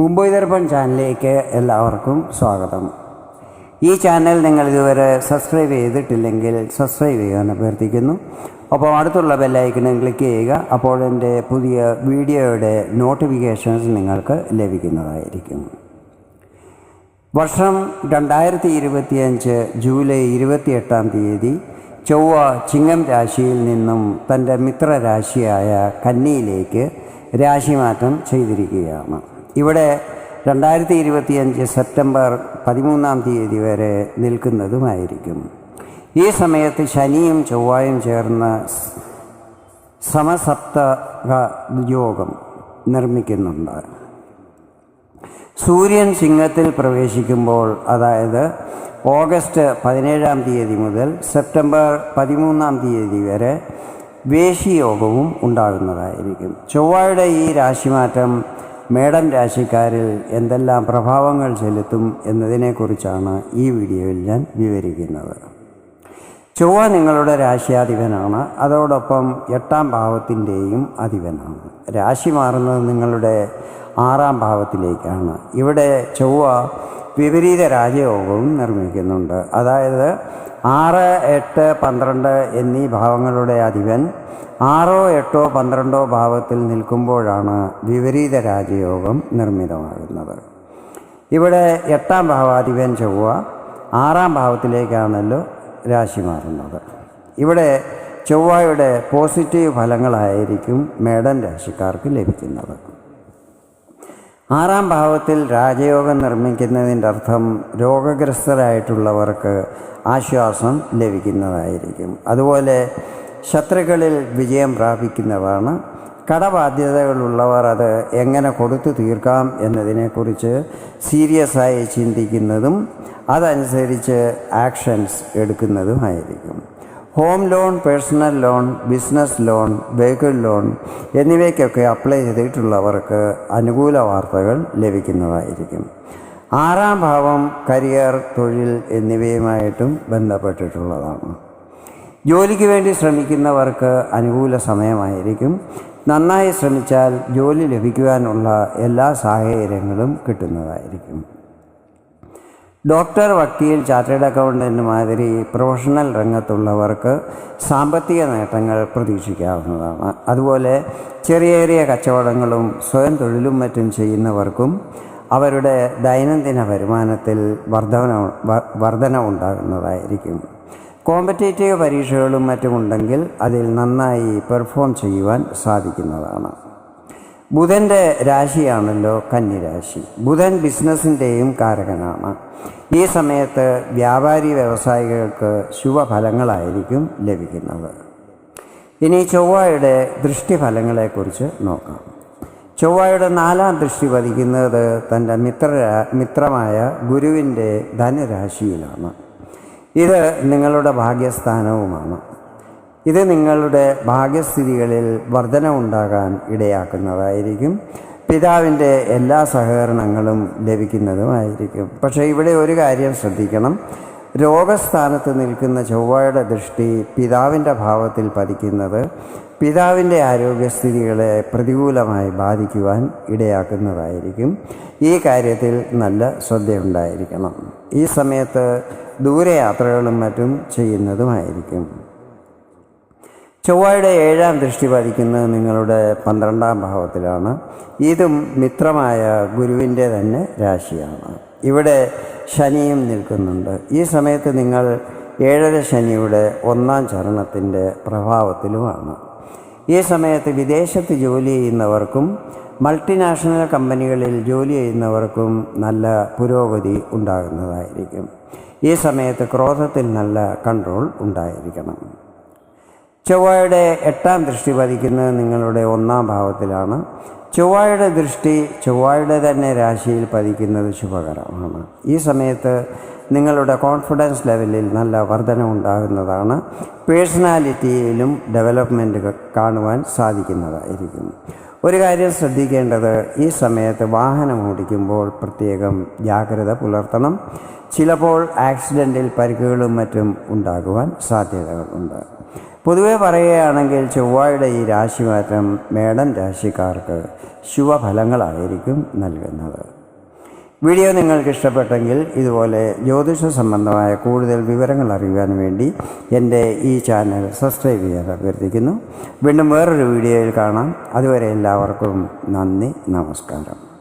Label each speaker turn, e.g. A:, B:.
A: മുംബൈ ദർപ്പൺ ചാനലിലേക്ക് എല്ലാവർക്കും സ്വാഗതം. ഈ ചാനൽ നിങ്ങൾ ഇതുവരെ സബ്സ്ക്രൈബ് ചെയ്തിട്ടില്ലെങ്കിൽ സബ്സ്ക്രൈബ് ചെയ്യാൻ അഭ്യർത്ഥിക്കുന്നു. അപ്പോൾ അടുത്തുള്ള ബെല്ലൈക്കനും ക്ലിക്ക് ചെയ്യുക. അപ്പോൾ എന്റെ പുതിയ വീഡിയോയുടെ നോട്ടിഫിക്കേഷൻസ് നിങ്ങൾക്ക് ലഭിക്കുന്നതായിരിക്കും. വർഷം രണ്ടായിരത്തി ഇരുപത്തിയഞ്ച് ജൂലൈ ഇരുപത്തിയെട്ടാം തീയതി ചൊവ്വ ചിങ്ങം രാശിയിൽ നിന്നും തന്റെ മിത്രരാശിയായ കന്നിയിലേക്ക് രാശിമാറ്റം ചെയ്തിരിക്കുകയാണ്. ഇവിടെ രണ്ടായിരത്തി ഇരുപത്തിയഞ്ച് സെപ്റ്റംബർ പതിമൂന്നാം തീയതി വരെ നിൽക്കുന്നതുമായിരിക്കും. ഈ സമയത്ത് ശനിയും ചൊവ്വായും ചേർന്ന് സമസപ്തക യോഗം നിർമ്മിക്കുന്നുണ്ട്. സൂര്യൻ സിംഹത്തിൽ പ്രവേശിക്കുമ്പോൾ അതായത് ഓഗസ്റ്റ് പതിനേഴാം തീയതി മുതൽ സെപ്റ്റംബർ പതിമൂന്നാം തീയതി വരെ വേശിയോഗവും ഉണ്ടാകുന്നതായിരിക്കും. ചൊവ്വയുടെ ഈ രാശിമാറ്റം മേടം രാശിക്കാരിൽ എന്തെല്ലാം പ്രഭാവങ്ങൾ ചെലുത്തും എന്നതിനെക്കുറിച്ചാണ് ഈ വീഡിയോയിൽ ഞാൻ വിവരിക്കുന്നത്. ചൊവ്വ നിങ്ങളുടെ രാശിയാധിപനാണ്. അതോടൊപ്പം എട്ടാം ഭാവത്തിന്റെയും അധിപനാണ്. രാശി മാറുന്നത് നിങ്ങളുടെ ആറാം ഭാവത്തിലേക്കാണ്. ഇവിടെ ചൊവ്വ വിപരീത രാജയോഗവും നിർമ്മിക്കുന്നുണ്ട്. അതായത് ആറ് എട്ട് പന്ത്രണ്ട് എന്നീ ഭാവങ്ങളുടെ അധിപൻ ആറോ എട്ടോ പന്ത്രണ്ടോ ഭാവത്തിൽ നിൽക്കുമ്പോഴാണ് വിപരീത രാജയോഗം നിർമ്മിതമാകുന്നത്. ഇവിടെ എട്ടാം ഭാവാധിപൻ ചൊവ്വ ആറാം ഭാവത്തിലേക്കാണല്ലോ രാശി മാറുന്നത്. ഇവിടെ ചൊവ്വയുടെ പോസിറ്റീവ് ഫലങ്ങളായിരിക്കും മേടൻ രാശിക്കാർക്ക് ലഭിക്കുന്നത്. ആറാം ഭാവത്തിൽ രാജയോഗം നിർമ്മിക്കുന്നതിന്റെ അർത്ഥം രോഗഗ്രസ്തരായിട്ടുള്ളവർക്ക് ആശ്വാസം ലഭിക്കുന്നതായിരിക്കും. അതുപോലെ ശത്രുക്കളിൽ വിജയം പ്രാപിക്കുന്നതാണ് കടബാധ്യതകളുള്ളവർ അത് എങ്ങനെ കൊടുത്തു തീർക്കാം എന്നതിനെക്കുറിച്ച് സീരിയസായി ചിന്തിക്കുന്നതും അതനുസരിച്ച് actions എടുക്കുന്നതുമായിരിക്കും. Home loan personal loan business loan vehicle loan എന്നിവയ്ക്കൊക്കെ apply ചെയ്തിട്ടുള്ളവർക്ക് അനുകൂല വാർത്തകൾ ലഭിക്കുന്നതായിരിക്കും. ആറാം ഭാവം കരിയർ തൊഴിൽ എന്നിവയുമായിട്ടും ബന്ധപ്പെട്ടിട്ടുള്ളതാണ്. ജോലിക്ക് വേണ്ടി ശ്രമിക്കുന്നവർക്ക് അനുകൂല സമയമായിരിക്കും. നന്നായി ശ്രമിച്ചാൽ ജോലി ലഭിക്കുവാനുള്ള എല്ലാ സാഹചര്യങ്ങളും കിട്ടുന്നതായിരിക്കും. ഡോക്ടർ വക്കീൽ ചാർട്ടേഡ് അക്കൗണ്ടന്റ് മാതിരി പ്രൊഫഷണൽ രംഗത്തുള്ളവർക്ക് സാമ്പത്തിക നേട്ടങ്ങൾ പ്രതീക്ഷിക്കാവുന്നതാണ്. അതുപോലെ ചെറിയ ചെറിയ കച്ചവടങ്ങളും സ്വയം തൊഴിലും മറ്റും ചെയ്യുന്നവർക്കും അവരുടെ ദൈനംദിന വരുമാനത്തിൽ വർധന വർധന ഉണ്ടാകുന്നതായിരിക്കും. കോമ്പറ്റേറ്റീവ് പരീക്ഷകളും മറ്റുമുണ്ടെങ്കിൽ അതിൽ നന്നായി പെർഫോം ചെയ്യുവാൻ സാധിക്കുന്നതാണ്. ബുധന്റെ രാശിയാണല്ലോ കന്നിരാശി. ബുധൻ ബിസിനസ്സിന്റെയും കാരകനാണ്. ഈ സമയത്ത് വ്യാപാരി വ്യവസായികൾക്ക് ശുഭഫലങ്ങളായിരിക്കും ലഭിക്കുന്നത്. ഇനി ചൊവ്വയുടെ ദൃഷ്ടിഫലങ്ങളെക്കുറിച്ച് നോക്കാം. ചൊവ്വയുടെ നാലാം ദൃഷ്ടി പതിക്കുന്നത് തന്റെ മിത്ര മിത്രമായ ഗുരുവിന്റെ ധനരാശിയിലാണ്. ഇത് നിങ്ങളുടെ ഭാഗ്യസ്ഥാനവുമാണ്. ഇത് നിങ്ങളുടെ ഭാഗ്യസ്ഥിതികളിൽ വർധന ഉണ്ടാകാൻ ഇടയാക്കുന്നതായിരിക്കും. പിതാവിന്റെ എല്ലാ സഹകരണങ്ങളും ലഭിക്കുന്നതുമായിരിക്കും. പക്ഷേ ഇവിടെ ഒരു കാര്യം ശ്രദ്ധിക്കണം. രോഗസ്ഥാനത്ത് നിൽക്കുന്ന ചൊവ്വയുടെ ദൃഷ്ടി പിതാവിന്റെ ഭാവത്തിൽ പതിക്കുന്നത് പിതാവിന്റെ ആരോഗ്യസ്ഥിതികളെ പ്രതികൂലമായി ബാധിക്കുവാൻ ഇടയാക്കുന്നതായിരിക്കും. ഈ കാര്യത്തിൽ നല്ല ശ്രദ്ധയുണ്ടായിരിക്കണം. ഈ സമയത്ത് ദൂരയാത്രകളും മറ്റും ചെയ്യുന്നതുമായിരിക്കും. ചൊവ്വയുടെ ഏഴാം ദൃഷ്ടി പതിക്കുന്നത് നിങ്ങളുടെ പന്ത്രണ്ടാം ഭാവത്തിലാണ്. ഇതും മിത്രമായ ഗുരുവിന്റെ തന്നെ രാശിയാണ്. ഇവിടെ ശനിയും നിൽക്കുന്നുണ്ട്. ഈ സമയത്ത് നിങ്ങൾ ഏഴര ശനിയുടെ ഒന്നാം ചരണത്തിന്റെ പ്രഭാവത്തിലുമാണ്. ഈ സമയത്ത് വിദേശത്ത് ജോലി ചെയ്യുന്നവർക്കും മൾട്ടിനാഷണൽ കമ്പനികളിൽ ജോലി ചെയ്യുന്നവർക്കും നല്ല പുരോഗതി ഉണ്ടാകുന്നതായിരിക്കും. ഈ സമയത്ത് ക്രോധത്തിൽ നല്ല കൺട്രോൾ ഉണ്ടായിരിക്കണം. ചൊവ്വയുടെ എട്ടാം ദൃഷ്ടി പതിക്കുന്നത് നിങ്ങളുടെ ഒന്നാം ഭാവത്തിലാണ്. ചൊവ്വയുടെ ദൃഷ്ടി ചൊവ്വയുടെ തന്നെ രാശിയിൽ പതിക്കുന്നത് ശുഭകരമാണ്. ഈ സമയത്ത് നിങ്ങളുടെ കോൺഫിഡൻസ് ലെവലിൽ നല്ല വർധന ഉണ്ടാകുന്നതാണ്. പേഴ്സണാലിറ്റിയിലും ഡെവലപ്മെന്റ് കാണുവാൻ സാധിക്കുന്നതായിരിക്കും. ഒരു കാര്യം ശ്രദ്ധിക്കേണ്ടത് ഈ സമയത്ത് വാഹനം ഓടിക്കുമ്പോൾ പ്രത്യേകം ജാഗ്രത പുലർത്തണം. ചിലപ്പോൾ ആക്സിഡന്റിൽ പരിക്കുകളും മറ്റും ഉണ്ടാകുവാൻ സാധ്യതകളുണ്ട് പൊതുവെ പറയുകയാണെങ്കിൽ ചൊവ്വയുടെ ഈ രാശിമാറ്റം മേടൻ രാശിക്കാർക്ക് ശുഭഫലങ്ങളായിരിക്കും നൽകുന്നത്. വീഡിയോ നിങ്ങൾക്ക് ഇഷ്ടപ്പെട്ടെങ്കിൽ ഇതുപോലെ ജ്യോതിഷ സംബന്ധമായ കൂടുതൽ വിവരങ്ങൾ അറിയുവാൻ വേണ്ടി എന്റെ ഈ ചാനൽ സബ്സ്ക്രൈബ് ചെയ്യാൻ അഭ്യർത്ഥിക്കുന്നു. വീണ്ടും വേറൊരു വീഡിയോയിൽ കാണാം. അതുവരെ എല്ലാവർക്കും നന്ദി നമസ്കാരം.